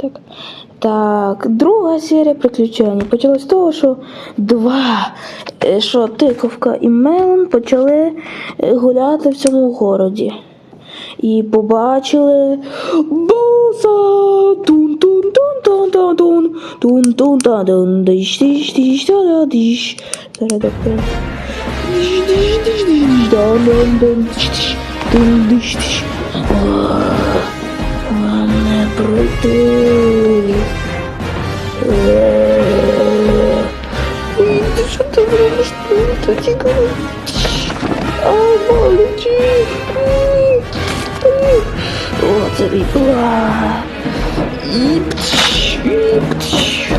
Так, так, друга серія приключень. Почалась з того, що два е, що тиковка і Мелон почали е, гуляти в цьому городі. І побачили боса тун тун тун тун тун тун тун та дун диш диш диш та диш. Зараз так прям диш диш диш диш да дун дун диш диш. Диш диш не пройти. Тихо. А, маленький. Вот тебе была. И пч, и пч.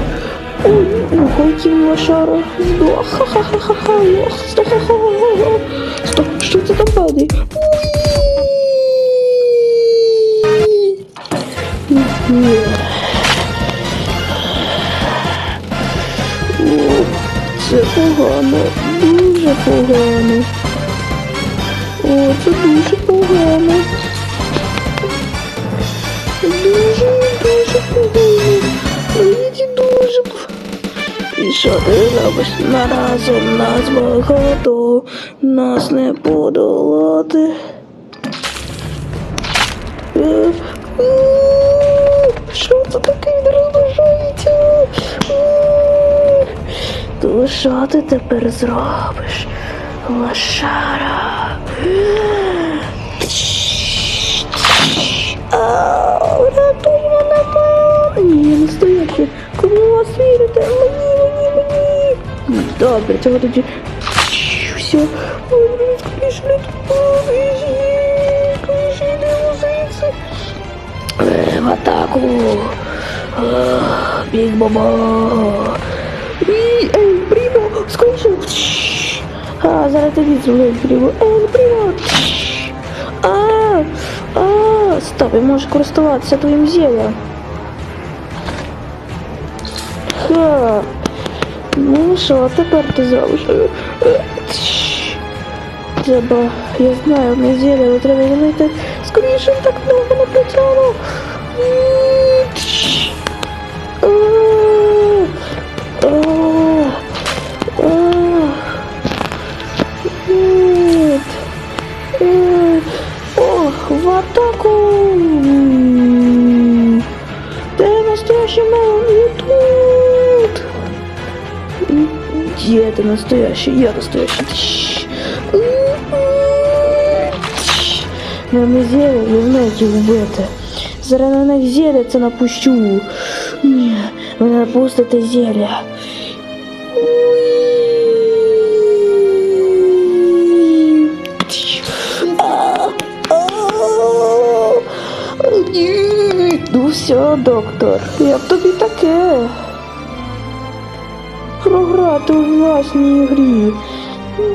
Ой, уходи, лошара. Сдох. Ха-ха-ха-ха-ха. Ох, стоп, ха-ха-ха-ха. Стоп, что это там падает? Це погано дуже погано. О, це дуже погано. Дуже, дуже погано. Мені дуже погано. І що ти робиш? Наразом нас багато, нас не подолати. Е, е, Що це таке Що ти тепер зробиш? Лошара. Рятуй мене! Ні, не стоячи. Кому вас вірите? Мені, мені, мені. Добре, цього тоді. Все. Ой, блін, звідси. Е, В атаку. Біг Ehi, il primo, scusa. Ah, sarà tedesco, il primo. È il. А, а, стоп, я можешь користуватися твоим зельем? Ха. Ну що, тепер ти зробиш? Треба, я знаю, на зілля треба знайти. Скоріше так много не потягну. настоящий Мэл не тут. Где это настоящий? Я настоящий. Нам взяли, не знаете, в это. Зарано на зелье напущу. Не, она просто это зелье. Yeah. Все, доктор, як тобі таке? Програти у власній грі.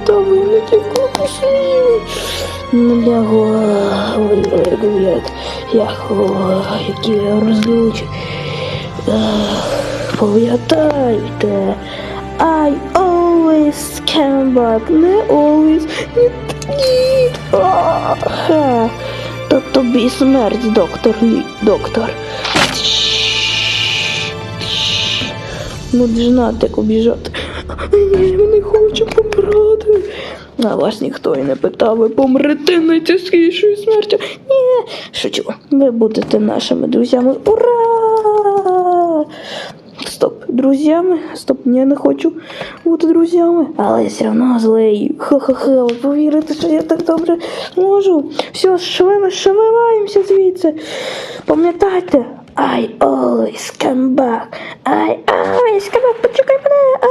Та ви не такі красиві. Ляго, ой, ой, ой, як, які розлючі. Пам'ятайте, I always come back, не always, ні, ні. Тобі смерть, доктор, доктор. Ну, джнатик обіжати. Я не хочу помирати. А вас ніхто і не питав, ви помрете найтяжкішою смертю. Ні, шучу. Ви будете нашими друзями. Ура! Стоп, друзями. Стоп, я не хочу бути друзями. Але я все одно злий. Ха-ха-ха, ви повірите, що я так добре можу. Все, швидко, швиваємося звідси. Пам'ятайте, I always come back. I always come back. Почекай мене. А.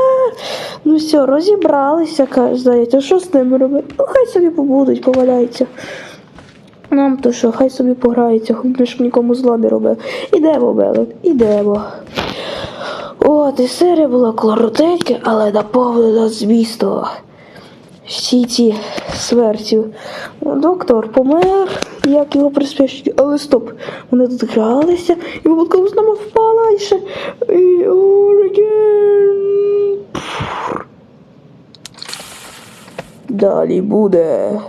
Ну все, розібралися, здається. Що з ними робити? Ну, хай собі побудуть, поваляються. Нам то що, хай собі пограються, хоч нікому зла не робив. Ідемо, Белик, ідемо. От, і серія була коротенька, але наповнена змістом. Всі ці смертю. Доктор помер, як його приспішні. Але стоп, вони тут гралися, і випадково з нами впала і ще. І Оріген. Далі буде.